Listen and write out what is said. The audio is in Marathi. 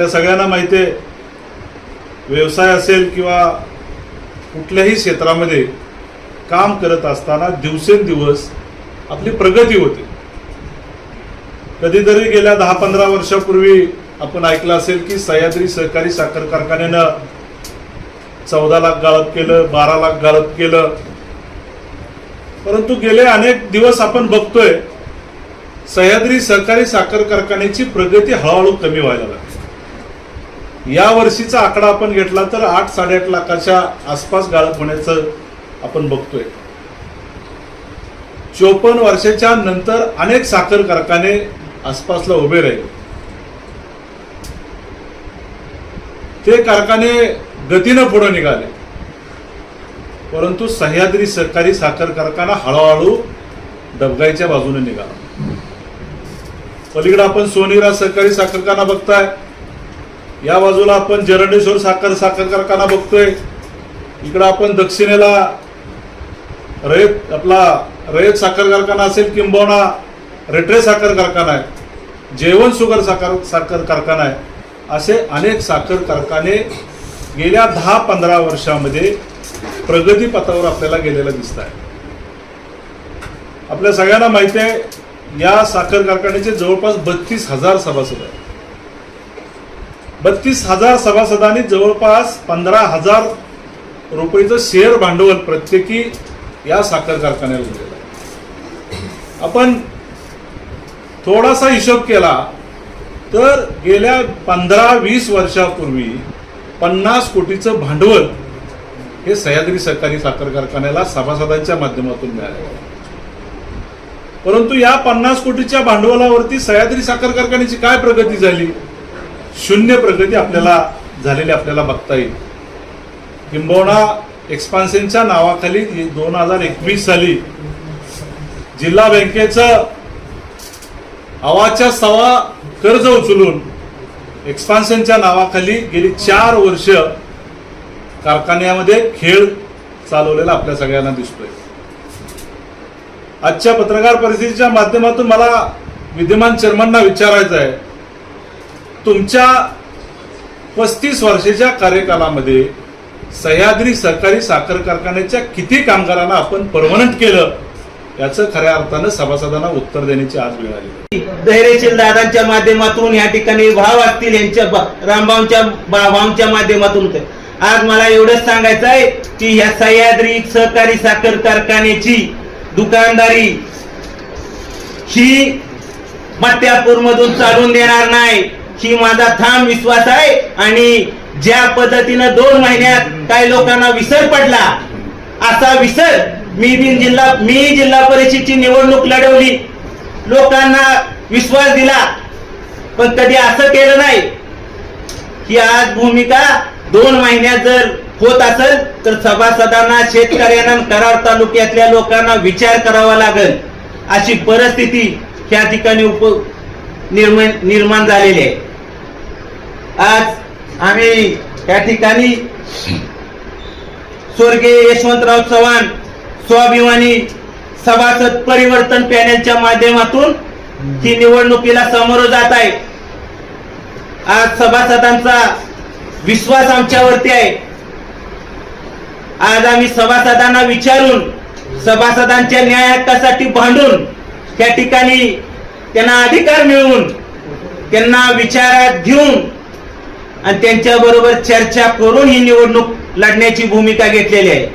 त्या सगळ्यांना माहिती आहे व्यवसाय असेल किंवा कुठल्याही क्षेत्रामध्ये काम करत असताना दिवसेंदिवस आपली प्रगती होते. कधीतरी गेल्या दहा पंधरा वर्षापूर्वी आपण ऐकलं असेल की सह्याद्री सहकारी साखर कारखान्यानं चौदा लाख गाळप केलं बारा लाख गाळप केलं. परंतु गेले अनेक दिवस आपण बघतोय सह्याद्री सहकारी साखर कारखान्याची प्रगती हळूहळू कमी व्हायला लागली. या वर्षीचा आकडा आपण घेतला तर आठ साडेआठ लाखाच्या आसपास गाळप होण्याचं आपण बघतोय. चोपन्न वर्षाच्या नंतर अनेक साखर कारखाने आसपासला उभे राहिले. ते कारखाने गतीनं पुढे निघाले. परंतु सह्याद्री सहकारी साखर कारखाना हळूहळू डबगाईच्या बाजूने निघाला. पलीकडे आपण सोनीरा सहकारी साखर कारखाना बघताय. या बाजूला आपण जरंडेश्वर साखर साखर कारखाना बघतोय. इकडं आपण दक्षिणेला रयत आपला रयत साखर कारखाना असेल किंबहुना रेट्रे साखर कारखाना आहे जेवण सुगर साखर साखर कारखाना आहे. असे अनेक साखर कारखाने गेल्या दहा पंधरा वर्षामध्ये प्रगती पथावर आपल्याला गेलेलं दिसत आहे. आपल्या सगळ्यांना माहिती आहे या साखर कारखान्याचे जवळपास बत्तीस हजार सभासद आहेत. बत्तीस हजार सभासदांनी जवळपास पंधरा हजार रुपयेचं शेअर भांडवल प्रत्येकी या साखर कारखान्याला दिलेलं आहे. आपण थोडासा हिशोब केला तर गेल्या पंधरा वीस वर्षापूर्वी पन्नास कोटीचं भांडवल हे सह्याद्री सहकारी साखर कारखान्याला सभासदांच्या माध्यमातून मिळाले परंतु या पन्नास कोटीच्या भांडवलावरती सह्याद्री साखर कारखान्याची काय प्रगती झाली? शून्य प्रगती आपल्याला झालेली आपल्याला बघता येईल. किंबहुना एक्सपान्शनच्या नावाखाली दोन हजार एकवीस साली जिल्हा बँकेचं अवाच्या सवा कर्ज उचलून एक्सपान्शनच्या नावाखाली गेली चार वर्ष कारखान्यामध्ये खेळ चालवलेला आपल्या सगळ्यांना दिसतोय. आजच्या पत्रकार परिषदेच्या माध्यमातून मला विद्यमान चेअरमनना विचारायचं आहे तुमच्या पस्तीस वर्षाच्या कार्यकालामध्ये सह्याद्री सहकारी साखर कारखान्याच्या किती कामगारांना आपण परमनंट केलं याचं खऱ्या अर्थानं सभासदांना उत्तर देण्याची आज वेळ आली. धैर्यशील दादांच्या माध्यमातून या ठिकाणी भाव असतील यांच्या बा- रामभाऊंच्या माध्यमातून. आज मला एवढंच सांगायचं आहे की ह्या सह्याद्री सहकारी साखर कारखान्याची दुकानदारी ही मध्यापूर मधून चालून देणार नाही. ही माझा ठाम विश्वास आहे. आणि ज्या पद्धतीनं दोन महिन्यात काही लोकांना विसर पडला असा विसर मी बिन जिल्हा मी जिल्हा परिषदची निवडणूक लढवली. लोकांना विश्वास दिला. पण कधी असं केलं नाही की आज भूमिका दोन महिन्यात जर होत असेल तर सभासदांना शेतकऱ्यांना कराड तालुक्यातल्या लोकांना विचार करावा लागेल. अशी परिस्थिती ह्या ठिकाणी उप निर्माण निर्माण झालेली आहे. आज आम्ही या ठिकाणी स्वर्गीय यशवंतराव चव्हाण स्वाभिमानी सभासद परिवर्तन पॅनेलच्या माध्यमातून ही निवडणुकीला समोर जात आहे. आज सभासदांचा विश्वास आमच्यावरती आहे. आज आम्ही सभासदांना विचारून सभासदांच्या न्याय हक्कासाठी भांडून त्या ठिकाणी त्यांना अधिकार मिळवून त्यांना विचारात घेऊन आणि त्यांच्या बरोबर चर्चा करून ही निवडणूक लढण्याची भूमिका घेतलेली आहे.